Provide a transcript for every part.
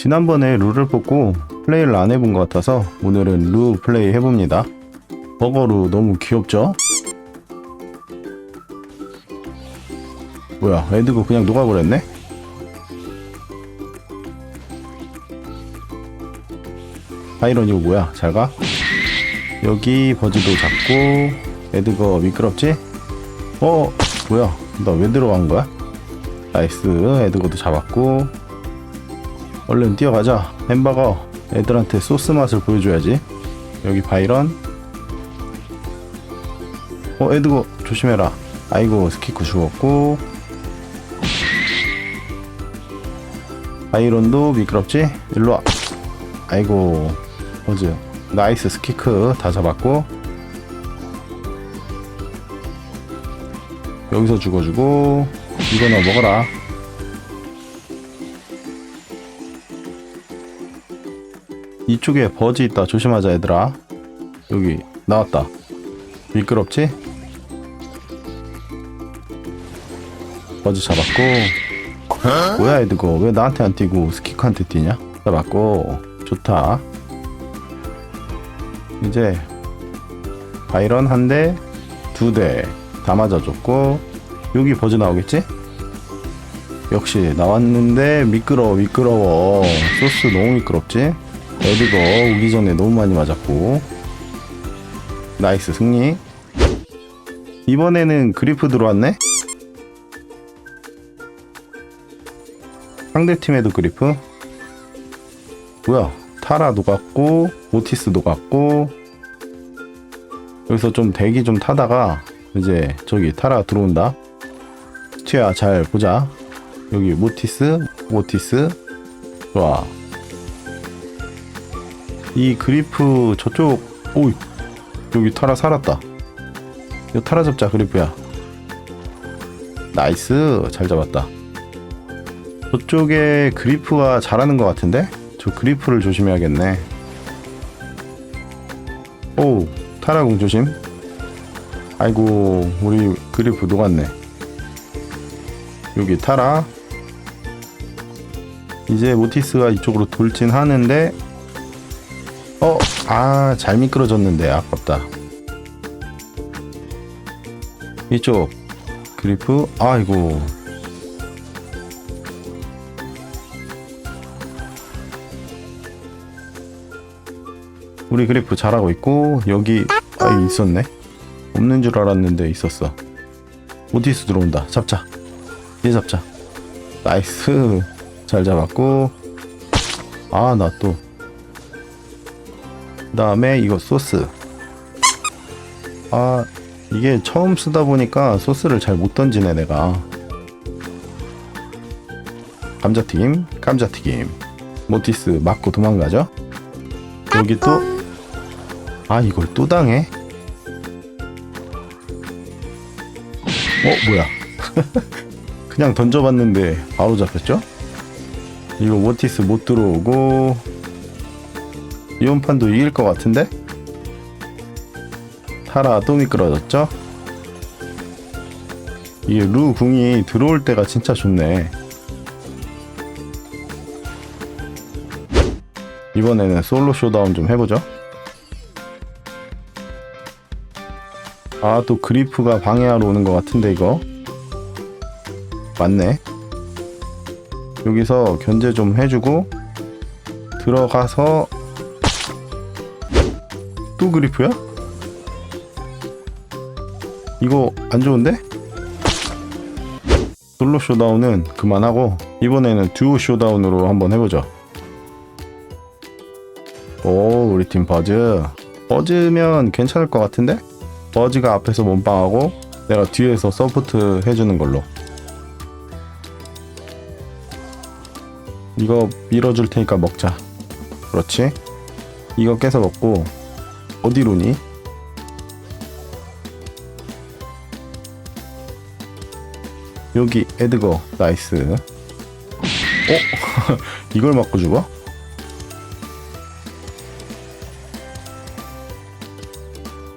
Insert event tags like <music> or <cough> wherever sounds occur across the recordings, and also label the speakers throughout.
Speaker 1: 지난번에 룰을 뽑고 플레이를 안 해본 것 같아서 오늘은 루 플레이 해봅니다. 버거루 너무 귀엽죠? 뭐야 에드고 그냥 녹아버렸네? 바이런 이거 뭐야 잘가? 여기 버즈도 잡고 에드거 미끄럽지? 어 뭐야 나 왜 들어간 거야? 나이스 에드거도 잡았고 얼른 뛰어가자. 햄버거 애들한테 소스 맛을 보여줘야지. 여기 바이런. 어 에드거 조심해라. 아이고 스키크 죽었고. 바이런도 미끄럽지? 일로와. 아이고 어즈 나이스 스키크 다 잡았고. 여기서 죽어주고 이거나 먹어라 이쪽에 버즈 있다. 조심하자 얘들아. 여기 나왔다. 미끄럽지? 버즈 잡았고. 뭐야 애드거? 왜 나한테 안 뛰고 스키크한테 뛰냐? 잡았고. 좋다. 이제 바이런 한 대, 두 대 다 맞아줬고. 여기 버즈 나오겠지? 역시 나왔는데 미끄러워 미끄러워. 소스 너무 미끄럽지? 에드거 오기 전에 너무 많이 맞았고. 나이스 승리. 이번에는 그리프 들어왔네? 상대팀에도 그리프? 뭐야 타라 녹았고 오티스 녹았고. 여기서 좀 대기 좀 타다가 이제 저기 타라 들어온다. 튀야 잘 보자. 여기 모티스 오티스. 좋아 이 그리프 저쪽 오 여기 타라 살았다. 이거 타라 잡자 그리프야. 나이스. 잘 잡았다. 저쪽에 그리프가 잘하는 것 같은데? 저 그리프를 조심해야겠네. 오 타라공 조심. 아이고 우리 그리프 녹았네. 여기 타라. 이제 모티스가 이쪽으로 돌진 하는데 어? 아 잘 미끄러졌는데 아깝다. 이쪽 그리프 아이고. 우리 그리프 잘하고 있고 여기 아 있었네. 없는 줄 알았는데 있었어. 오티스 들어온다. 잡자. 얘 잡자. 나이스. 잘 잡았고. 아 나 또 그 다음에 이거 소스. 아 이게 처음 쓰다 보니까 소스를 잘 못 던지네 내가. 감자튀김? 감자튀김. 모티스 맞고 도망가죠? 여기 또? 아 이걸 또 당해? 어 뭐야? <laughs> 그냥 던져봤는데 바로 잡혔죠? 이거 모티스 못 들어오고 이번 판도 이길 것 같은데? 타라 또 미끄러졌죠? 이게 루 궁이 들어올 때가 진짜 좋네 이번에는 솔로 쇼다운 좀 해보죠 아 또 그리프가 방해하러 오는 것 같은데 이거 맞네 여기서 견제 좀 해주고 들어가서 또 그리프야? 이거 안 좋은데? 솔로 쇼다운은 그만하고 이번에는 듀오 쇼다운으로 한번 해보죠 오 우리 팀 버즈 버즈면 괜찮을 것 같은데? 버즈가 앞에서 몸빵하고 내가 뒤에서 서포트 해주는 걸로 이거 밀어줄 테니까 먹자 그렇지 이거 깨서 먹고 어디로니? 여기 에드거 나이스 어? <laughs> 이걸 맞고 죽어?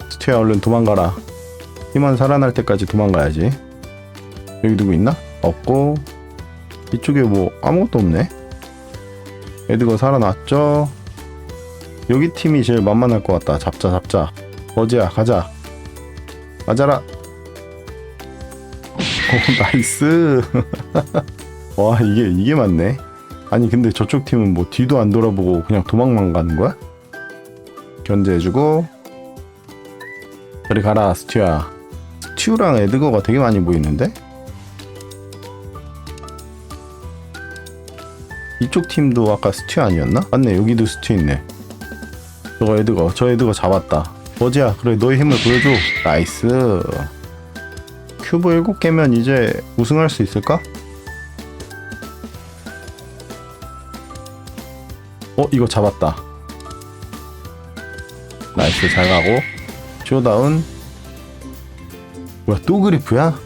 Speaker 1: 스튜야 얼른 도망가라 힘만 살아날 때까지 도망가야지 여기 누구 있나? 없고 이쪽에 뭐 아무것도 없네 에드거 살아났죠 여기 팀이 제일 만만할 것 같다. 잡자 잡자. 버즈야 가자. 맞아라. 오 <laughs> 나이스. <laughs> 와 이게 이게 맞네. 아니 근데 저쪽 팀은 뭐 뒤도 안 돌아보고 그냥 도망만 가는 거야? 견제해주고. 저리 가라 스튜야 스튜랑 에드거가 되게 많이 보이는데? 이쪽 팀도 아까 스튜 아니었나? 맞네 여기도 스튜 있네 저거 에드거 저 에드거 잡았다 버지야 그래 너의 힘을 보여줘 나이스 큐브 7개면 이제 우승할 수 있을까? 어 이거 잡았다 나이스 잘 가고 쇼다운 뭐야 또 그리프야?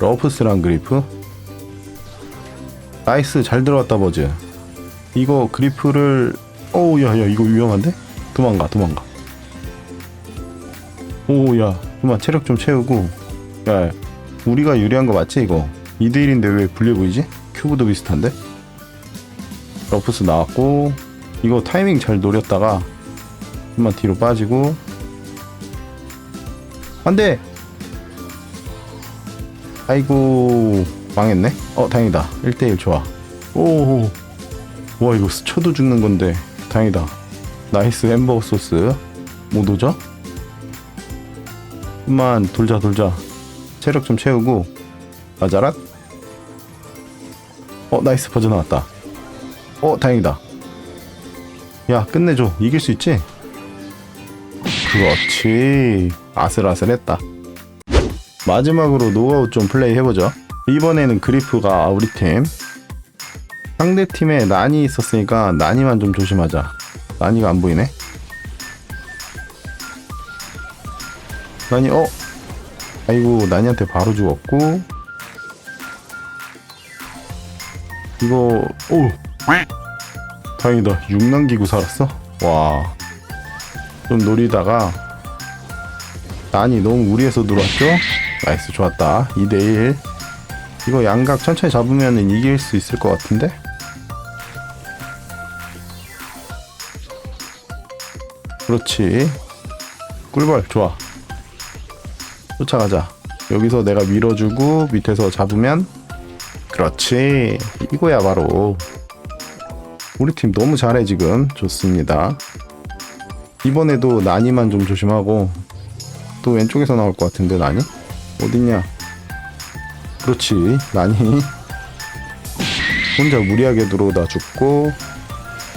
Speaker 1: 러프스랑 그리프? 나이스 잘 들어왔다 버즈 이거 그리프를 어우 야야 이거 위험한데? 도망가 도망가. 오야 그만 체력 좀 채우고. 야 우리가 유리한 거 맞지 이거? 2대1인데 왜 불리해 보이지? 큐브도 비슷한데? 러프스 나왔고 이거 타이밍 잘 노렸다가 좀만 뒤로 빠지고. 안돼! 아이고 망했네. 어 다행이다. 1대1 좋아. 오와 이거 스쳐도 죽는 건데. 다행이다 나이스 햄버거 소스. 못 오죠? 좀만 돌자 돌자. 체력 좀 채우고. 맞아라 어 나이스 버전 나왔다. 어 다행이다. 야 끝내줘. 이길 수 있지? 그렇지. 아슬아슬했다. 마지막으로 노아웃 좀 플레이 해보죠. 이번에는 그리프가 우리 팀. 상대 팀에 난이 있었으니까 난이만 좀 조심하자 난이가 안 보이네. 난이 어? 아이고 난이한테 바로 죽었고. 이거 오! 다행이다. 6 남기고 살았어? 와. 좀 노리다가 난이 너무 무리해서 들어왔죠? 나이스 좋았다. 2대1 이거 양각 천천히 잡으면 이길 수 있을 것 같은데 그렇지. 꿀벌 좋아. 쫓아가자. 여기서 내가 밀어주고 밑에서 잡으면 그렇지. 이거야 바로. 우리 팀 너무 잘해 지금. 좋습니다. 이번에도 난이만 좀 조심하고 또 왼쪽에서 나올 것 같은데 난이? 어딨냐? 그렇지 난이. 혼자 무리하게 들어오다 죽고.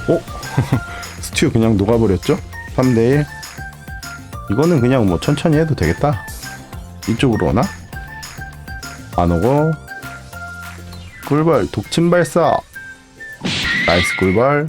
Speaker 1: 어? <laughs> 스튜 그냥 녹아버렸죠? 3대1 이거는 그냥 뭐 천천히 해도 되겠다. 이쪽으로 오나? 안 오고. 꿀벌 독침 발사. 나이스 꿀벌